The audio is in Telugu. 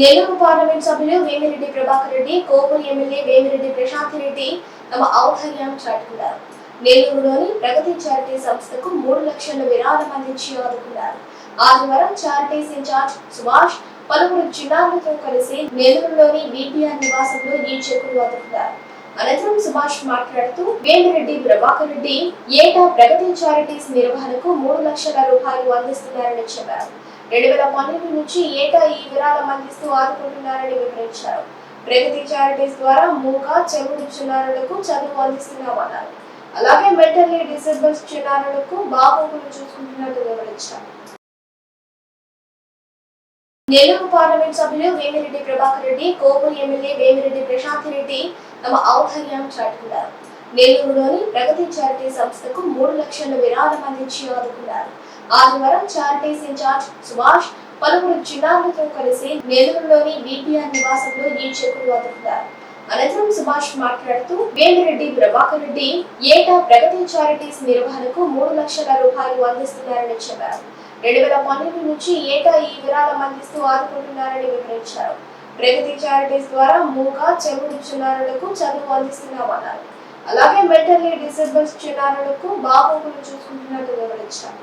నెల్లూరు పార్లమెంట్ సభ్యులు వేమిరెడ్డి ప్రభాకర్ రెడ్డి కోపూరు ఎమ్మెల్యే వేమిరెడ్డి ప్రశాంత్ రెడ్డి తమ ఔదార్యాన్ని చాటుకున్నారు. నెల్లూరులోని ప్రగతి చారిటీ సంస్థకు మూడు లక్షల విరాళం అందించి ఆదుకున్నారు. ఆదివారం చారిటీస్ ఇన్ఛార్జ్ సుభాష్ పలువురు జిల్లాలతో కలిసి నెల్లూరులోని బీపీఆర్ నివాసంలో ఈ చెక్కులు అందుకున్నారు అనంతరం సుభాష్ మాట్లాడుతూ వేమిరెడ్డి ప్రభాకర్ రెడ్డి ఏటా ప్రగతి చారిటీస్ నిర్వహణకు మూడు లక్షల రూపాయలు అందిస్తున్నారని చెప్పారు. రెండు వేల పన్నెండు నుంచి ఏటా ఈ విరాళం అందిస్తూ ఆదుకుంటున్నారని వివరించారు. ప్రగతి చారిటీస్ ద్వారా మూక చెవుడు చిన్నారులకు చదువు అందిస్తున్నామన్నారు. అలాగే మెంటల్లీ డిసేబుల్స్ చిన్నారులకు బాగోగులు చూసుకుంటున్నట్టు వివరించారు. నెల్లూరు పార్లమెంట్ సభ్యులు వేమిరెడ్డి ప్రభాకర్ రెడ్డి కోపూరు ఎమ్మెల్యే వేమిరెడ్డి ప్రశాంత్ రెడ్డి తమ ఔదార్యాన్ని చాటుకున్నారు. నెల్లూరులోని ప్రగతి చారిటీ సంస్థకు మూడు లక్షల విరాళం అందించి ఆదుకున్నారు. ఆదివారం చారిటీస్ ఇన్ఛార్జ్ సుభాష్ పలువురు జిల్లాలతో కలిసి నెల్లూరులోని బీపీఆర్ నివాసంలో ఈ చెక్కులు అందుకున్నారు అనంతరం సుభాష్ మాట్లాడుతూ వేమిరెడ్డి ప్రభాకర్ రెడ్డి ఏటా ప్రగతి చారిటీస్ నిర్వహణకు మూడు లక్షల రూపాయలు అందిస్తున్నారని చెప్పారు. రెండు వేల పన్నెండు నుంచి ఏటా ఈ విరాళం అందిస్తూ ఆదుకుంటున్నారని వివరించారు. ప్రగతి చారిటీస్ ద్వారా మూక చెవుడు చిన్నారులకు చదువు అందిస్తున్నామన్నారు. అలాగే మెంటల్లీ డిసేబుల్స్ చిన్నారులకు బాగోగులు చూసుకుంటున్నట్టు వివరించారు.